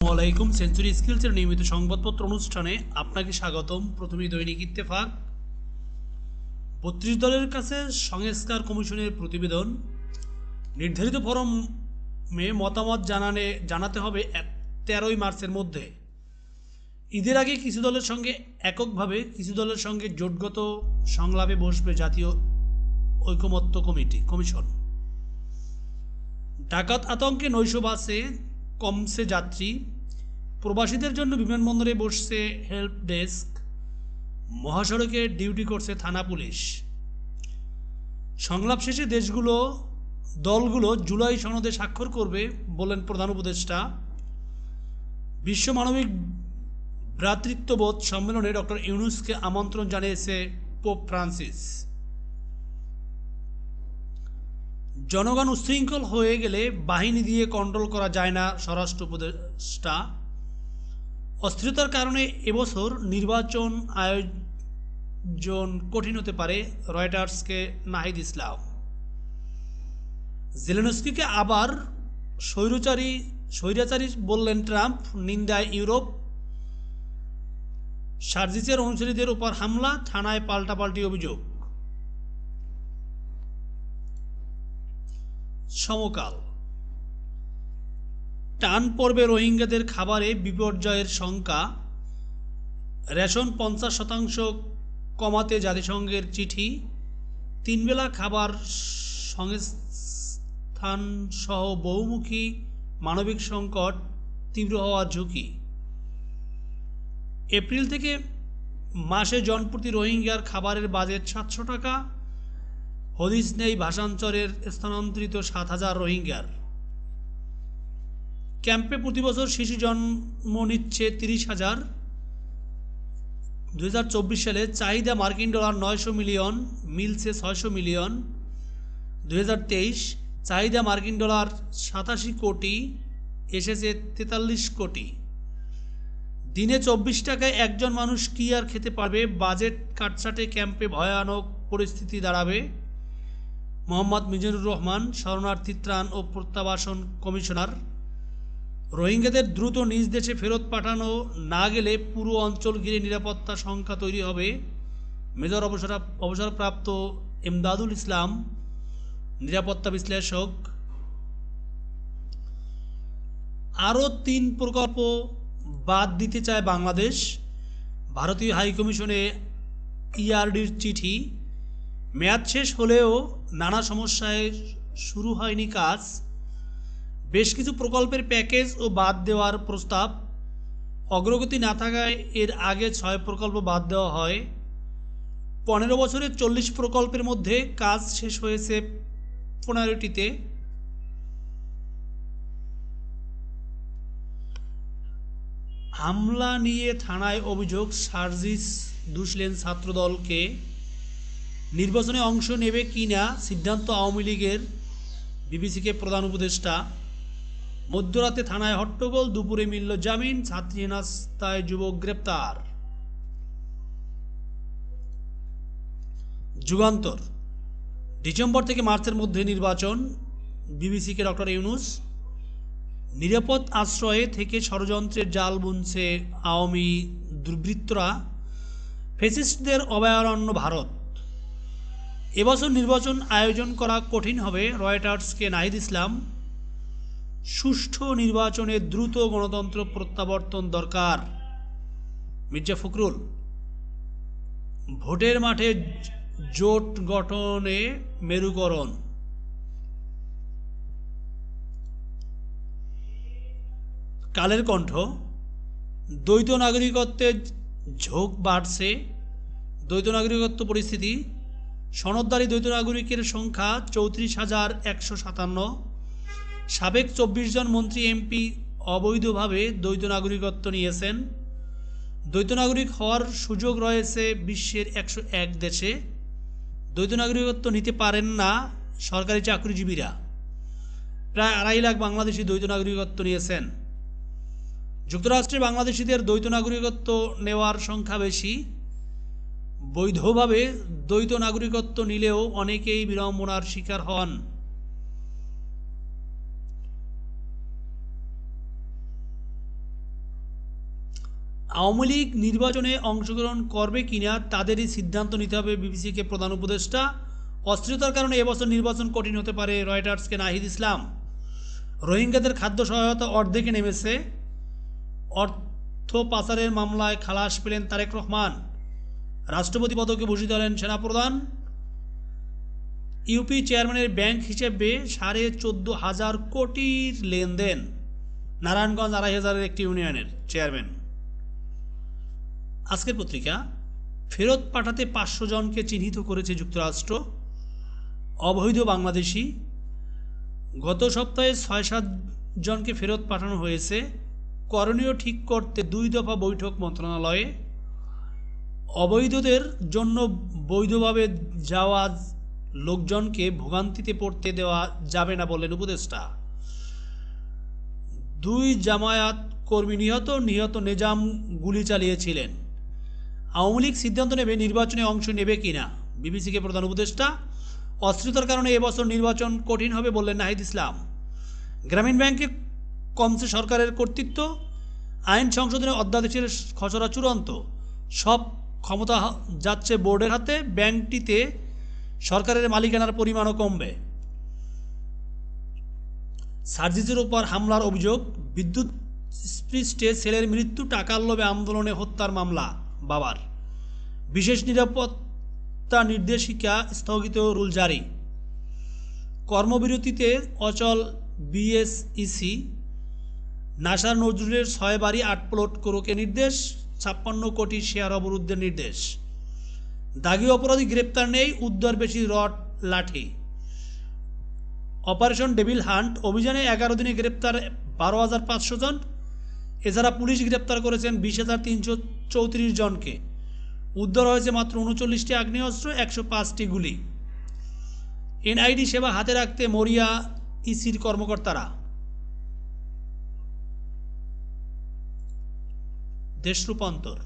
আলাইকুম সেঞ্চুরি স্কিলসের নিয়মিত সংবাদপত্র অনুষ্ঠানে আপনাকে স্বাগতম। প্রথমেই দৈনিক ইত্তেফাক। বত্রিশ দলের কাছে সংস্কার কমিশনের প্রতিবেদন। নির্ধারিত ফরমে মতামত জানানে, জানাতে হবে তেরোই মার্চের মধ্যে। ঈদের আগে কিছু দলের সঙ্গে এককভাবে, কিছু দলের সঙ্গে জোটগত সংলাপে বসবে জাতীয় ঐকমত্য কমিটি, কমিশন। ডাকাত আতঙ্কে নৈশ বাসে কমছে যাত্রী, প্রবাসীদের জন্য বিমানবন্দরে বসছে হেল্প ডেস্ক মহাসড়কে ডিউটি করছে থানা পুলিশ। সংলাপ শেষে দেশগুলো, দলগুলো জুলাই সনদে স্বাক্ষর করবে বলেন প্রধান উপদেষ্টা। বিশ্ব মানবিক ভ্রাতৃত্ববোধ সম্মেলনে ডক্টর ইউনুসকে আমন্ত্রণ জানিয়েছে পোপ ফ্রান্সিস। জনগণ উশৃঙ্খল হয়ে গেলে বাহিনী দিয়ে কন্ট্রোল করা যায় না স্বরাষ্ট্র উপদেষ্টা। অস্থিরতার কারণে এবছর নির্বাচন আয়োজন কঠিন হতে পারে, রয়টার্সকে নাহিদ ইসলাম। জেলেনস্কিকে আবার স্বৈরচারী, স্বৈরাচারী বললেন ট্রাম্প, নিন্দায় ইউরোপ। সার্জিসের অনুসারীদের উপর হামলা, থানায় পাল্টাপাল্টি অভিযোগ। সমকাল। টান পর্বে রোহিঙ্গাদের খাবারে বিপর্যয়ের শঙ্কা। রেশন পঞ্চাশ শতাংশ কমাতে জাতিসংঘের চিঠি। তিনবেলা খাবার সংস্থান সহ বহুমুখী মানবিক সংকট তীব্র হওয়ার ঝুঁকি। এপ্রিল থেকে মাসে জনপ্রতি রোহিঙ্গার খাবারের বাজেট সাতশো টাকা। হদিস নেই ভাষান্তরের স্থানান্তরিত সাত হাজার রোহিঙ্গার। ক্যাম্পে প্রতি বছর শিশু জন্ম নিচ্ছে তিরিশ হাজার। দু সালে চাহিদা মার্কিন ডলার নয়শো মিলিয়ন, মিলছে ছয়শো মিলিয়ন। দু হাজার তেইশ চাহিদা মার্কিন ডলার সাতাশি কোটি, এসেছে তেতাল্লিশ কোটি। দিনে চব্বিশ টাকায় একজন মানুষ কি আর খেতে পারবে? বাজেট কাটছাটে ক্যাম্পে ভয়ানক পরিস্থিতি দাঁড়াবে। মোহাম্মদ মিজানুর রহমান, শরণার্থী ত্রাণ ও প্রত্যাবাসন কমিশনার। রোহিঙ্গাদের দ্রুত নিজ দেশে ফেরত পাঠানো না গেলে পুরো অঞ্চল ঘিরে নিরাপত্তা সংখ্যা তৈরি হবে। মেজর অবসর অবসরপ্রাপ্ত এমদাদুল ইসলাম, নিরাপত্তা বিশ্লেষক। আরও তিন প্রকল্প বাদ দিতে চায় বাংলাদেশ। ভারতীয় হাইকমিশনে ইআরডির চিঠি। মেয়াদ শেষ হলেও নানা সমস্যায় শুরু হয়নি কাজ। বেশ কিছু প্রকল্পের প্যাকেজ ও বাদ দেওয়ার প্রস্তাব। অগ্রগতি না থাকায় এর আগে ছয় প্রকল্প বাদ দেওয়া হয়। পনেরো বছরের চল্লিশ প্রকল্পের মধ্যে কাজ শেষ হয়েছে পনেরোটিতে। হামলা নিয়ে থানায় অভিযোগ, সার্জিস দুষলেন ছাত্রদলকে। নির্বাচনে অংশ নেবে কি না সিদ্ধান্ত আওয়ামী লীগের বিবিসিকে প্রধান উপদেষ্টা। মধ্যরাতে থানায় হট্টগোল, দুপুরে মিলল জামিন, ছাত্রী নাস্তায় যুবক গ্রেপ্তার। যুগান্তর, ডিসেম্বর থেকে মার্চের মধ্যে নির্বাচন, বিবিসিকে ডক্টর ইউনুস। নিরাপদ আশ্রয়ে থেকে ষড়যন্ত্রের জাল বুনছে আওয়ামী দুর্বৃত্তরা। ফেসিস্টদের অভয়ারণ্য ভারত। এবছর নির্বাচন আয়োজন করা কঠিন হবে, রয়টার্সকে নাহিদ ইসলাম। সুষ্ঠু নির্বাচনে দ্রুত গণতন্ত্র প্রত্যাবর্তন দরকার। মির্জা ফখরুল, ভোটের মাঠে জোট গঠনে মেরুকরণ। কালের কণ্ঠ, দ্বৈত নাগরিকত্বের ঝোঁক বাড়ছে, দ্বৈত নাগরিকত্ব পরিস্থিতি সনদদারী দ্বৈত নাগরিকের সংখ্যা চৌত্রিশ হাজার একশো সাতান্ন। সাবেক চব্বিশ জন মন্ত্রী এমপি অবৈধভাবে দ্বৈত নাগরিকত্ব নিয়েছেন। দ্বৈত নাগরিক হওয়ার সুযোগ রয়েছে বিশ্বের একশো এক দেশে। দ্বৈত নাগরিকত্ব নিতে পারেন না সরকারি চাকরিজীবীরা। প্রায় আড়াই লাখ বাংলাদেশি দ্বৈত নাগরিকত্ব নিয়েছেন। যুক্তরাষ্ট্রে বাংলাদেশিদের দ্বৈত নাগরিকত্ব নেওয়ার সংখ্যা বেশি। বৈধভাবে দ্বৈত নাগরিকত্ব নিলেও অনেকেই বিড়ম্বনার শিকার হন। আওয়ামী লীগ নির্বাচনে অংশগ্রহণ করবে কিনা তাদেরই সিদ্ধান্ত নিতে হবে বিবিসিকে প্রধান উপদেষ্টা। অস্থিরতার কারণে এবছর নির্বাচন কঠিন হতে পারে রয়টার্সকে নাহিদ ইসলাম। রোহিঙ্গাদের খাদ্য সহায়তা অর্ধেকে নেমেছে। অর্থ পাচারের মামলায় খালাস পেলেন তারেক রহমান। রাষ্ট্রপতি পদকে ভূষিত হলেন সেনাপ্রধান। ইউপি চেয়ারম্যানের ব্যাংক হিসেবে সাড়ে চোদ্দ হাজার কোটির লেনদেন। নারায়ণগঞ্জ আড়াই হাজারের একটি ইউনিয়নের চেয়ারম্যান। আজকের পত্রিকা, ফেরত পাঠাতে পাঁচশো জনকে চিহ্নিত করেছে যুক্তরাষ্ট্র। অবৈধ বাংলাদেশি। গত সপ্তাহে ছয় সাত জনকে ফেরত পাঠানো হয়েছে। করণীয় ঠিক করতে দুই দফা বৈঠক মন্ত্রণালয়ে। অবৈধদের জন্য বৈধভাবে যাওয়া লোকজনকে ভোগান্তিতে পড়তে দেওয়া যাবে না বললেন উপদেষ্টা। দুই জামায়াত কর্মী নিহত নিহত নিজাম গুলি চালিয়েছিলেন। আওয়ামী লীগ সিদ্ধান্ত নেবে নির্বাচনে অংশ নেবে কিনা, বিবিসিকে প্রধান উপদেষ্টা। অস্থিরতার কারণে এবছর নির্বাচন কঠিন হবে বললেন নাহিদ ইসলাম। গ্রামীণ ব্যাংকে কমছে সরকারের কর্তৃত্ব। আইন সংশোধনের অধ্যাদেশের খসড়া চূড়ান্ত। সব ক্ষমতা যাচ্ছে বোর্ডের হাতে, ব্যাংকটিতে সরকারের মালিকানার পরিমাণও কমবে। সার্জিসের উপর হামলার অভিযোগ, বিদ্যুৎ স্পৃষ্টে ছেলের মৃত্যু, টাকার লোভে আন্দোলনে হত্যার মামলা, বাবার। বিশেষ নিরাপত্তা নির্দেশিকা স্থগিত রুল জারি। কর্মবিরতিতে অচল বিএসইসি, নাসার নজরুলের ছয় বাড়ি আট প্লট করোকে নির্দেশ। ছাপ্পান্ন কোটি শেয়ার অবরুদ্ধের নির্দেশ। দাগি অপরাধী গ্রেপ্তার নেই, উদ্ধার বেশি রড, লাঠি। অপারেশন ডেভিল হান্ট অভিযানে এগারো দিনে গ্রেপ্তার বারো হাজার পাঁচশো জন। এছাড়া পুলিশ গ্রেপ্তার করেছেন বিশ হাজার তিনশো চৌত্রিশ জনকে। উদ্ধার হয়েছে মাত্র উনচল্লিশটি আগ্নেয়াস্ত্র, একশো পাঁচটি গুলি। এনআইডি সেবা হাতে রাখতে মরিয়া ইসির কর্মকর্তারা। দেশ রূপান্তর।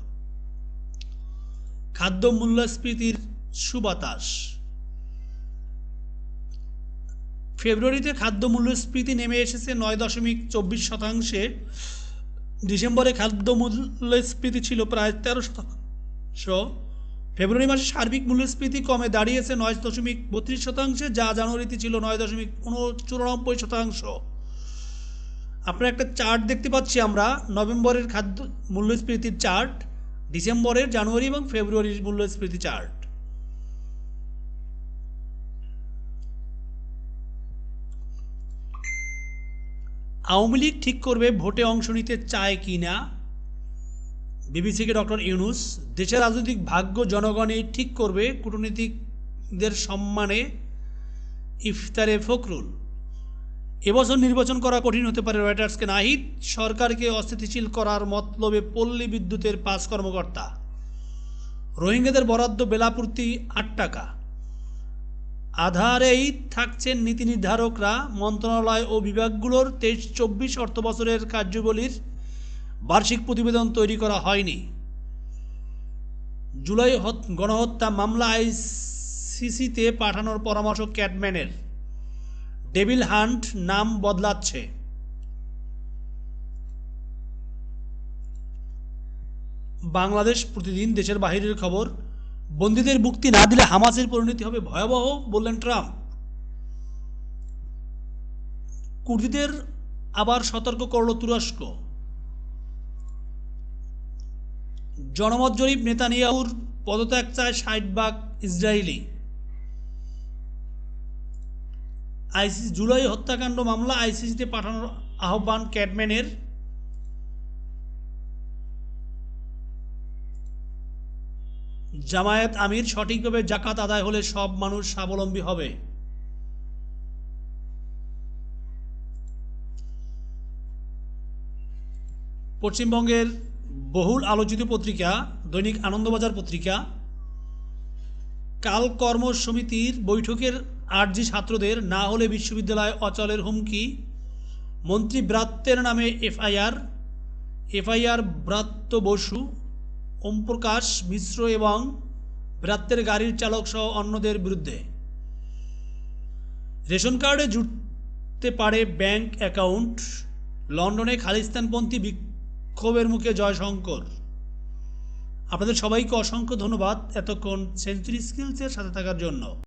খাদ্য মূল্যস্ফীতির সুবাতাস। ফেব্রুয়ারিতে খাদ্য মূল্যস্ফীতি নেমে এসেছে নয় দশমিক চব্বিশ শতাংশে। ডিসেম্বরে খাদ্য মূল্যস্ফীতি ছিল প্রায় তেরো শতাংশ। ফেব্রুয়ারি মাসে সার্বিক মূল্যস্ফীতি কমে দাঁড়িয়েছে নয় দশমিক বত্রিশ শতাংশে, যা জানুয়ারিতে ছিল নয় দশমিক চুরানব্বই শতাংশ। আপনার একটা চার্ট দেখতে পাচ্ছি আমরা, নভেম্বরের খাদ্য মূল্যস্ফীতির চার্ট ডিসেম্বরের জানুয়ারি এবং ফেব্রুয়ারির মূল্যস্ফীতি চার্ট আওয়ামী লীগ ঠিক করবে ভোটে অংশ নিতে চায় কি না? বিবিসিকে ডক্টর ইউনুস, দেশের রাজনৈতিক ভাগ্য জনগণই ঠিক করবে কূটনীতিকদের সম্মানে ইফতারে ফখরুল। এবছর নির্বাচন করা কঠিন হতে পারে রয়টার্সকে। নাহিদ সরকারকে অস্থিতিশীল করার মতলবে পল্লী বিদ্যুতের পাঁচ কর্মকর্তা। রোহিঙ্গাদের বরাদ্দ বেলাপূর্তি আট টাকা। আধারেই থাকছেন নীতি নির্ধারকরা, মন্ত্রণালয় ও বিভাগগুলোর তেইশ চব্বিশ অর্থ বছরের কার্যবলীর বার্ষিক প্রতিবেদন তৈরি করা হয়নি। জুলাই হত- গণহত্যা মামলা আইসিসিতে পাঠানোর পরামর্শ ক্যাটম্যানের। ডেভিল হান্ট নাম বদলাচ্ছে। বাংলাদেশ প্রতিদিন দেশের বাহিরের খবর, বন্দীদের মুক্তি না দিলে হামাসের পরিণতি হবে ভয়াবহ, বললেন ট্রাম্প। কুর্দিদের আবার সতর্ক করল তুরস্ক। জনমত জরিপ নেতানিয়াহুর পদত্যাগ চায় ষাট ভাগ ইসরায়েলি। আইসিসি জুলাই হত্যাকাণ্ড মামলা আইসিসিতে পাঠানোর আহ্বান ক্যাটম্যানের। জামায়াত আমির সঠিকভাবে জাকাত আদায় হলে সব মানুষ স্বাবলম্বী হবে। পশ্চিমবঙ্গের বহুল আলোচিত পত্রিকা, দৈনিক আনন্দবাজার পত্রিকা কাল কর্ম সমিতির বৈঠকের আর্জি ছাত্রদের না হলে বিশ্ববিদ্যালয় অচলের হুমকি। মন্ত্রী ব্রাত্যের নামে এফআইআর। এফআইআর ব্রাত্য বসু, ওমপ্রকাশ মিশ্র এবং ব্রাত্যের গাড়ির চালক সহ অন্যদের বিরুদ্ধে। রেশন কার্ডে জুটতে পারে ব্যাংক অ্যাকাউন্ট। লন্ডনে খালিস্তানপন্থী বিক্ষোভের মুখে জয়শঙ্কর। আপনাদের সবাইকে অসংখ্য ধন্যবাদ এতক্ষণ সেঞ্চুরি স্কিলসের সাথে থাকার জন্য।